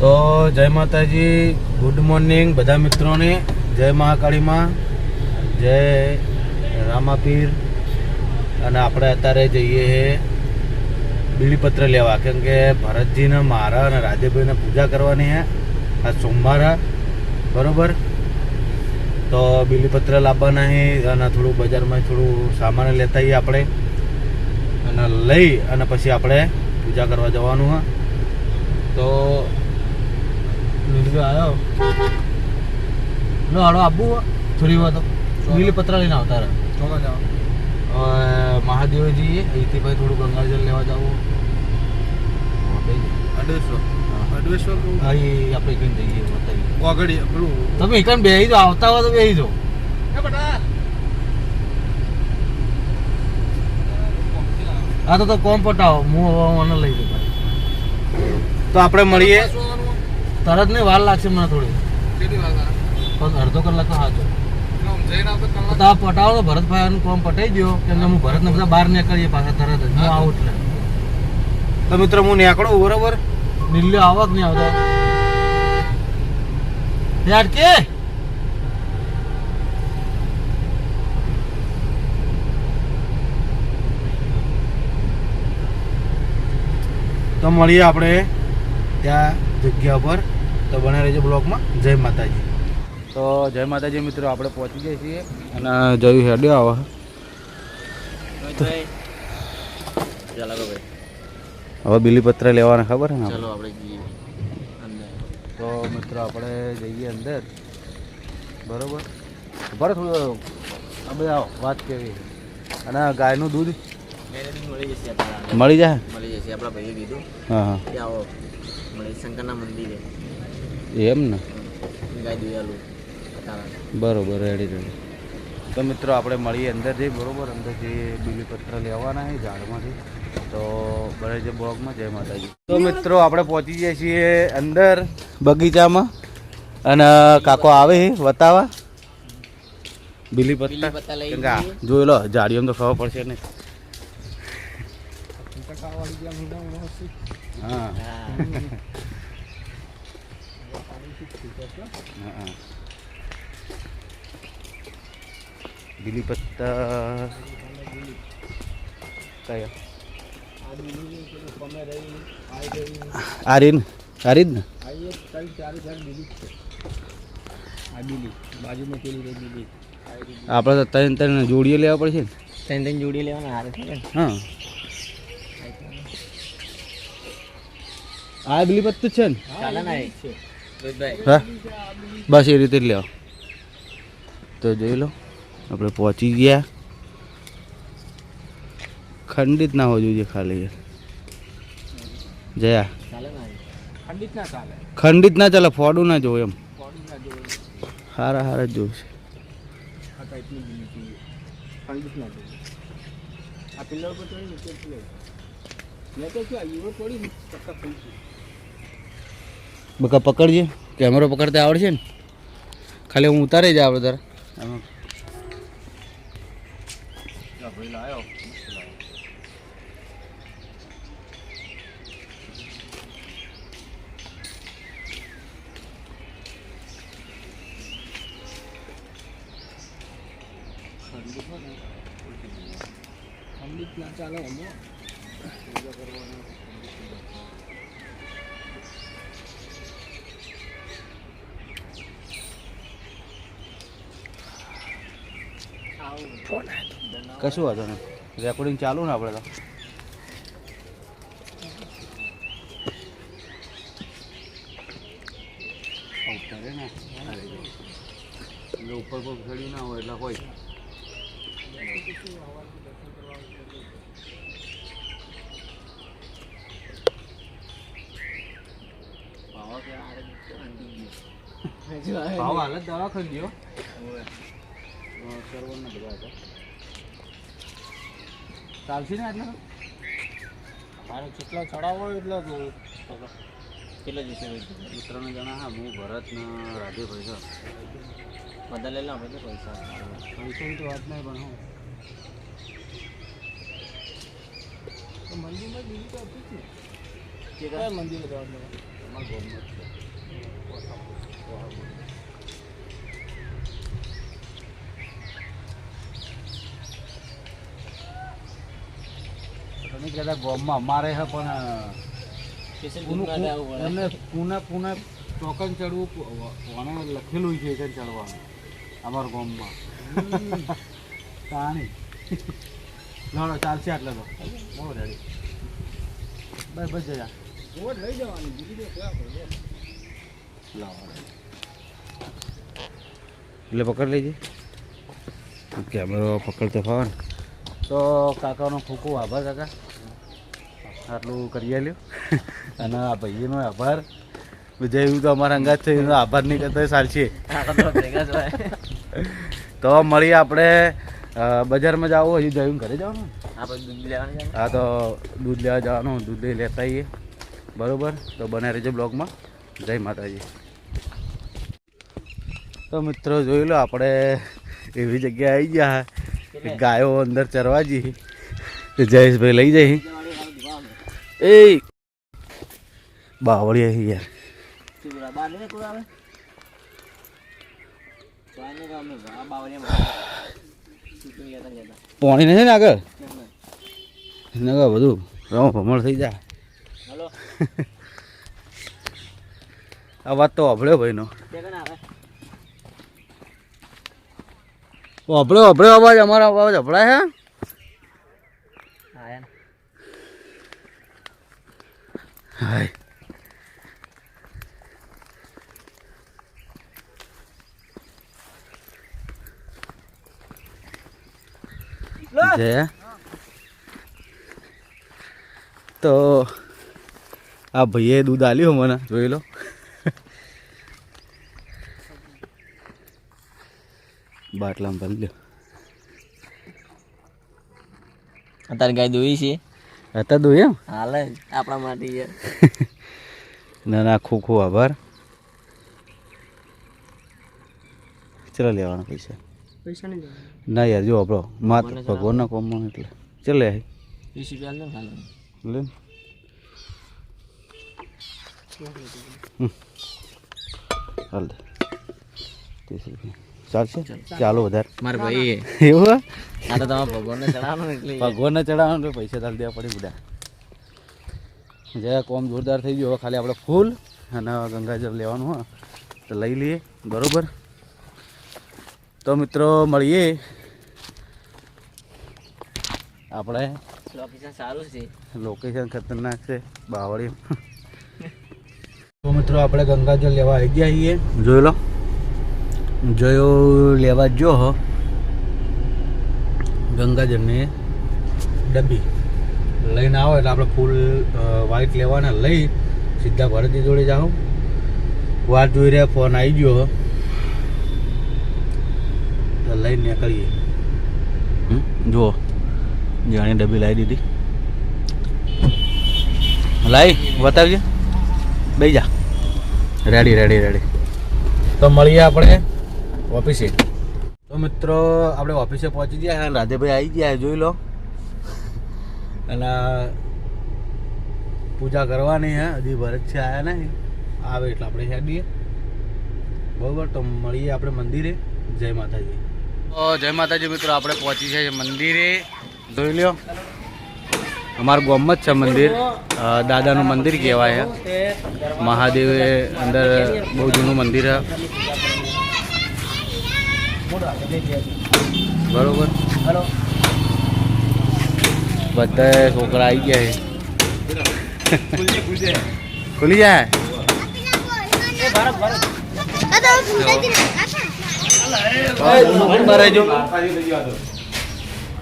તો જય માતાજી ગુડ મોર્નિંગ બધા મિત્રોને. જય મહાકાળીમાં. જય રામાપીર. અને આપણે અત્યારે જઈએ છે બીલીપત્ર લેવા, કેમ કે ભરતજીને મારા અને રાજેભાઈને પૂજા કરવાની છે આ સોમવાર. બરાબર? તો બીલીપત્ર લાવવાના છે અને થોડું બજારમાં થોડું સામાન લેતા આવીએ આપણે. અને લઈ અને પછી આપણે પૂજા કરવા જવાનું છે તો આવ્યો. નો હાડો આબુ થોડી વાર તો. લઈને આવતા રહે. ચોકા જાવ હવે મહાદેવ જઈએ અહીંથી ભાઈ થોડું ગંગાજળ લેવા જવું. અહીં આપણે જઈએ પેલું તમે એકન બેહી આવતા હોય તો બેહી જાઓ. એ આ તો તો કોમ પટાવો. હું મને લઈ દઉં તો આપણે મળીએ. તરત ને વાર લાગશે મને થોડી. પણ અડધો કલાક તો સાચો તો આ પટાવો તો ભરતભાઈ નું કોમ પટાઈ દો કેમ કે હું ભરતને બધા બહાર નીકળીએ પાછા તરત જ. હું આવું એટલે. તો મિત્રો હું નીકળું બરોબર? દિલ્હી આવો કે નહીં આવતો? યાર કે તો મળીએ આપણે ત્યાં. જગ્યા પર તો બને રહેજો બ્લોકમાં. જય માતાજી. તો જય માતાજી મિત્રો આપણે પહોંચી જઈએ છીએ અને જયું હેડ્યો આવે. હવે બીલીપત્ર લેવાના ખબર છે ને ચાલો આપણે? જઈએ. તો મિત્રો આપણે જઈએ અંદર. બરોબર? ખબર થોડું આ બધા વાત કેવી અને ગાયનું દૂધ મળી જશે મળી જાય? મળી જશે આપણા ભાઈએ કીધું હા હા. કે આવો. મળી શંકરના મંદિરે. એમ ને? ગાય દુયાલું બરોબર રેડી રેડી તો મિત્રો આપણે મળીએ અંદર જઈ બરોબર? અંદર જઈએ બીલીપત્ર લેવાના છે ઝાડમાંથી. તો બને છે બ્લોગમાં. જય માતાજી. તો મિત્રો આપણે પહોંચી જઈએ છીએ અંદર બગીચામાં. અને કાકો આવે છે બતાવા. આ જોઈ લો ઝાડીઓમાં તો ખબર પડશે ને હા. હા હા. બીલીપત્તા કયા? આરીન? આરીન? ને બાજુમાં પેલી રહી દીધી આપણે તો ત્રણ ત્રણ જોડીએ લેવા પડશે ને. ત્રણ ત્રણ જોડીએ લેવાના હારે થાય ને? હા. આ જ છે ને? ચાલે ને રોહિતભાઈ હા? બસ એ રીતે જ લેવા તો જોઈ લો આપણે પહોંચી ગયા. ખંડિત ના હોવું જોઈએ ખાલી જયા. ખંડિત ના ચાલે. ફોડું ના જોવું એમ. હારા હારા જ જોવું છે. બકા પકડજે. કેમેરો પકડતા આવડશે ને? ખાલી હું ઉતારી જાય આપણે તારા ચાલો કશું વાંધો નહીં. રેકોર્ડિંગ ચાલુ ને આપણે તો. ઉપર પગ ચડી ના હોય, એટલે હોય. હાલત દવાખાને ગયો સર્વરના બધા હતા ચાલશે ને આટલા મારે જેટલા ચડાવો એટલો એટલા જ કેટલા જશે ત્રણ જણા હા હું ભરત ને રાજેભાઈ છો. બધા લઈ લો આપણે તો પૈસા. પૈસાની તો વાત નહીં પણ હું. મંદિરમાં બીજું તો હતું જ ને મંદિરે જવાનું? તમે કહેતા ગોમમાં અમારે હે પણ. એમને પૂના પુને ટોકન ચડવું વાણે લખેલું છે કે ચડવાનું અમારા ગોમમાં. પાણી લડો ચાલશે આટલે તો. બહુ રેડી બસ બસ જયા લઈ જવાની બીજું એટલે પકડ લેજે. કેમેરો પકડતો ફાવે તો કાકાનો ખૂબ ખૂબ આભાર કાકા. આટલું કરી આલ્યું અને આ ભાઈનો આભાર. જય તો અમારા અંગાત છે એનો આભાર નહીં કરતા સારી છે. તો મળીએ આપણે બજારમાં જવું હજી જયું ઘરે જવાનું? હા તો દૂધ લેવા જવાનું દૂધ લઈ લેતા આવીએ. બરોબર? તો બને રહેજો બ્લોગમાં. જય માતાજી. તો મિત્રો જોઈ લો આપણે એવી જગ્યાએ આવી ગયા. ગાયો અંદર ચરવા જઈ જયેશભાઈ લઈ જઈ. એ બાવળી આવી યાર પાણી નથી ને આગળ કેમ નહીં? ને આગળ બધું રમો ભમણ થઈ જાય હલો આ વાત તો અભળ્યો ભાઈનો અભળ્યો અભળ્યો અવાજ અમારો અવાજ અભળાય હા યાર હાય જય તો આ ભાઈએ દૂધ આલ્યું મને જોઈ લો. બાટલામાં ભરી લ્યો. અત્યારે ગાય દોઈ છે. હતા દૂધ એમ? હાલે આપણા માટે યાર. ના ના ખૂબ ખૂબ આભાર. ચલો લેવાના પૈસા. પૈસા નહીં ના યાર જો આપણો માત્ર ભગવાનને કોમમાં એટલે. ચલે આય વીસ રૂપિયા લે. હાલ. ત્રીસ રૂપિયા. ચાલશે? ચાલો વધારે. મારે ભાઈ એવું આ તો તમારા ભગવાનને ચડાવવાનું એટલે. ભગવાનને ચડાવવાનું એટલે પૈસા તાલ દેવા પડે બધા. જે કોમ જોરદાર થઈ ગયું હવે ખાલી આપણે ફૂલ અને ગંગાજળ લેવાનું હોય તો લઈ લઈએ બરોબર? તો મિત્રો મળીએ. આપણે લોકેશન સારું છે. લોકેશન ખતરનાક છે બાવળી તો મિત્રો આપણે ગંગાજળ લેવા આવી ગયા છીએ. જોઈ લો. જોયો લેવા જો હો. ગંગાજળની ડબ્બી. લઈને આવો એટલે આપણે ફૂલ વાઇટ લેવાના લઈ સીધા ભરતજી જોડે જાઓ. વાત જોઈ રહ્યા ફોન આવી ગયો. તો લઈને નીકળીએ. હમ, જુઓ. જાણી ડબ્બી લાવી દીધી. લાઈ બતાવજે. બે જા. રેડી રેડી રેડી તો મળીએ આપણે. ઓફિસે. તો મિત્રો, આપણે ઓફિસે પહોંચી ગયા અને રાધેભાઈ આવી ગયા, જોઈ લો. અને પૂજા કરવાની હે, હજી ભરત છે, આયા નહીં. આવે એટલે આપણે હેડીએ બરોબર, તો મળીએ આપણે મંદિરે. જય માતાજી. જય માતાજી મિત્રો, આપણે પહોંચી છે મંદિરે. જોઈ લ્યો. અમારું ગોમત છે મંદિર. દાદાનું મંદિર કહેવાય મહાદેવ અંદર બહુ જૂનું મંદિર છે બરોબર. હલો. બધા છોકરા આવી ગયા છે. ખુલી જાય?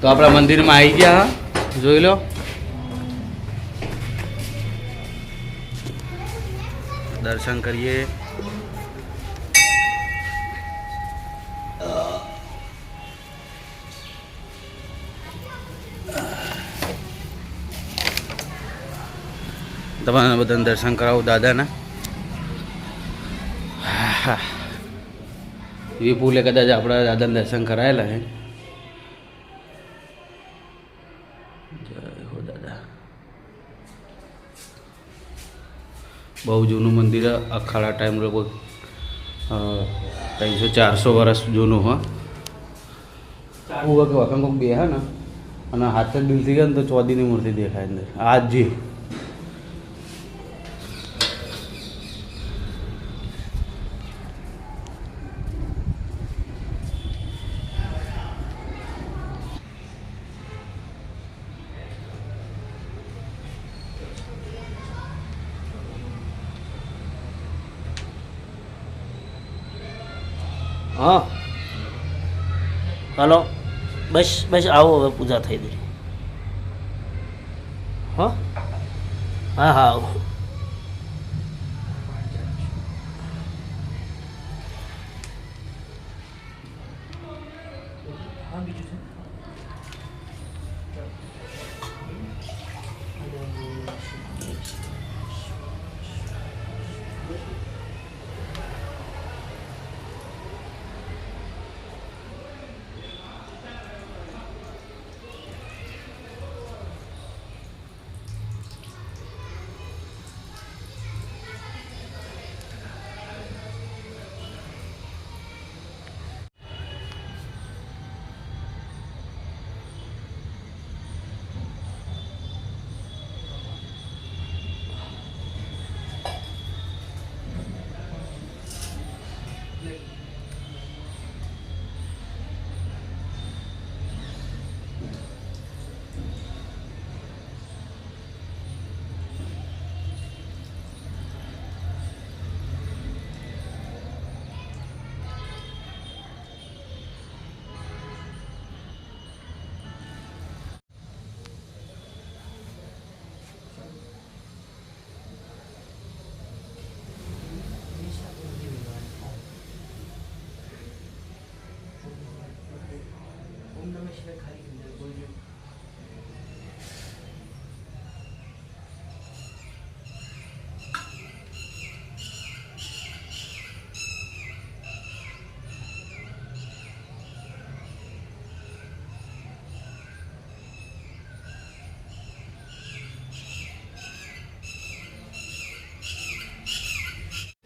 તો આપણા મંદિરમાં આવી ગયા હા. જોઈ લો. દર્શન કરીએ. તમારા બધાને દર્શન કરાવું દાદાના. વિપુલે કદાચ આપણા દાદાને દર્શન કરાયેલા હે. હો બહુ જૂનું મંદિર હે. અખાડા ટાઈમ લગભગ ત્રણસો ચારસો વર્ષ જૂનું હા. કે વખત કોઈક બે હા ને, અને હાથ દિલથી ગયા ને તો ચોદીની મૂર્તિ દેખાય અંદર. આ જ જી હા હાલો. બસ બસ આવો હવે પૂજા થઈ ગઈ. હા? હા હા આવો.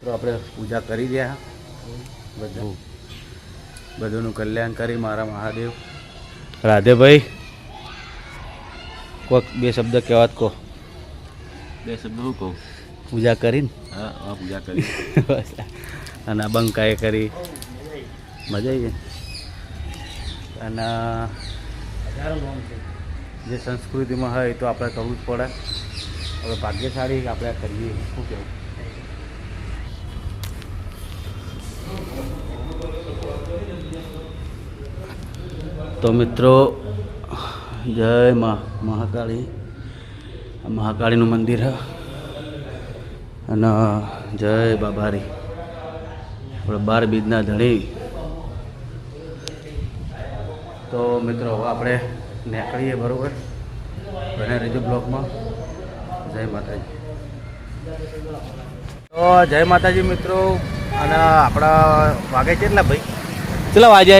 તો આપણે પૂજા કરી રહ્યા. બધું. બધુંનું કલ્યાણ કરી મારા મહાદેવ. રાધેભાઈ કોઈક બે શબ્દ કહેવાત કહો. બે શબ્દ હું કહું? પૂજા કરીને? હા હા પૂજા કરી. અને બંકાએ કરી. મજા આવી ગઈ. અને જે સંસ્કૃતિમાં હોય તો આપણે કરવું જ પડે. હવે ભાગ્યશાળી આપણે કરીએ. શું કહેવું? તો મિત્રો, જય મા, મહાકાળી. મહાકાળીનું મંદિર. અને, જય બાબારી આપણે બાર બીજના ધણી. તો મિત્રો આપણે નીકળીએ બરાબર? બને રહેજો બ્લોકમાં. જય માતાજી. તો જય માતાજી મિત્રો. અને આપણા વાગે કેટલા ભાઈ? કેટલા વાગ્યા.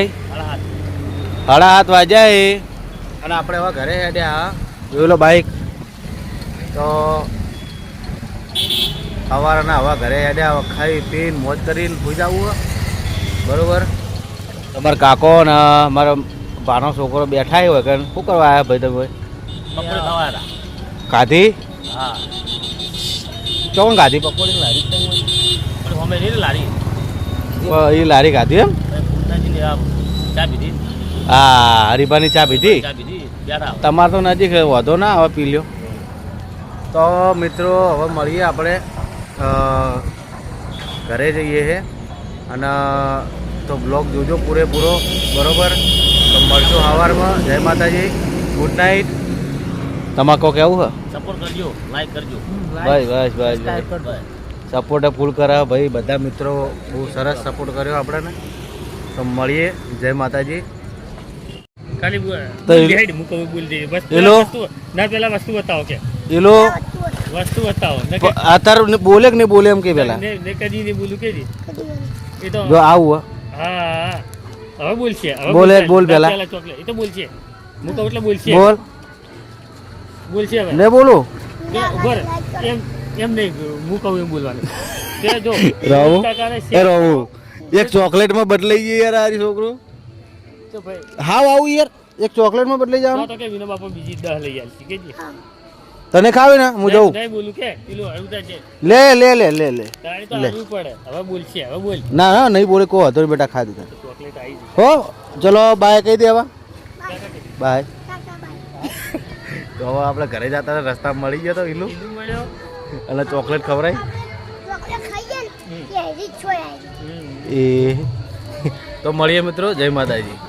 સાડા સાત વાગ્યા અને આપણે હવે ઘરે હેડ્યા લો બાઈક તો સવારના હવા ઘરે હેડ્યા હવે ખાઈ પીને મોજ કરીને સુઈ જવું બરોબર? તમારા કાકો ને મારો ભાનો છોકરો બેઠા હોય કે શું કરવા આવ્યા ભાઈ તમે? પકોડી ખાધી? હા. ચોકન ખાધી? પકોડી લારી અમે લારી. એ લારી ખાધી એમ? ચા પીધી. હા હરિભાની ચા પીધી? તમારે તો નજીક છે, વધો ના હવે પી લ્યો. તો મિત્રો હવે મળીએ આપણે ઘરે જઈએ છે અને તો બ્લોગ જોજો પૂરેપૂરો બરોબર? તો મળજો સવારમાં જય માતાજી. ગુડ નાઇટ તમાકો કેવું હે સપોર્ટ કરજો લાઈક કરજો. બસ બસ બસ. સપોર્ટ ફૂલ કરાવ. ભાઈ બધા મિત્રો બહુ સરસ સપોર્ટ કર્યો આપણને. તો મળીએ. જય માતાજી. ખાલી બોલ દે બસ વસ્તુ ના પેલા વસ્તુ બતાવો કે. એલો વસ્તુ બતાવો. આ કે બોલે કે નહીં બોલે એમ કે પેલા? ને કદી નહીં બોલું કે એ તો જો આવું હા. હા હવે બોલશે હવે બોલે. બોલ પેલા. એ તો બોલશે મૂકો એટલે બોલશે બોલ. બોલશે હવે. ને બોલો. કે ઊભો એમ એમ નહીં હું કહું એમ બોલવાનું. તે જો. રાહુ એ એક ચોકલેટમાં બદલાઈ ગઈ યાર આ છોકરો. હાવ આવું યાર. એક ચોકલેટમાં બદલાઈ તો જવાનું તો કે વિનો બાપા બીજી દહ લઈ આલશે કે જી તને ખાવે ને? હું જઉં. નહીં બોલું કે. પેલું હળવું છે. લે લે લે લે લે. તારે તો હળવું પડે. હવે બોલશે હવે બોલ. ના ના નહીં બોલે કો હતો બેટા ખાધું તને ચોકલેટ આવી હો ચલો બાય કહી દે હવે. બાય. તો હવે આપણે ઘરે જતા હતા, રસ્તા મળી ગયો તો ઈલું. અને ચોકલેટ હમ. એ. તો મળીએ મિત્રો જય માતાજી.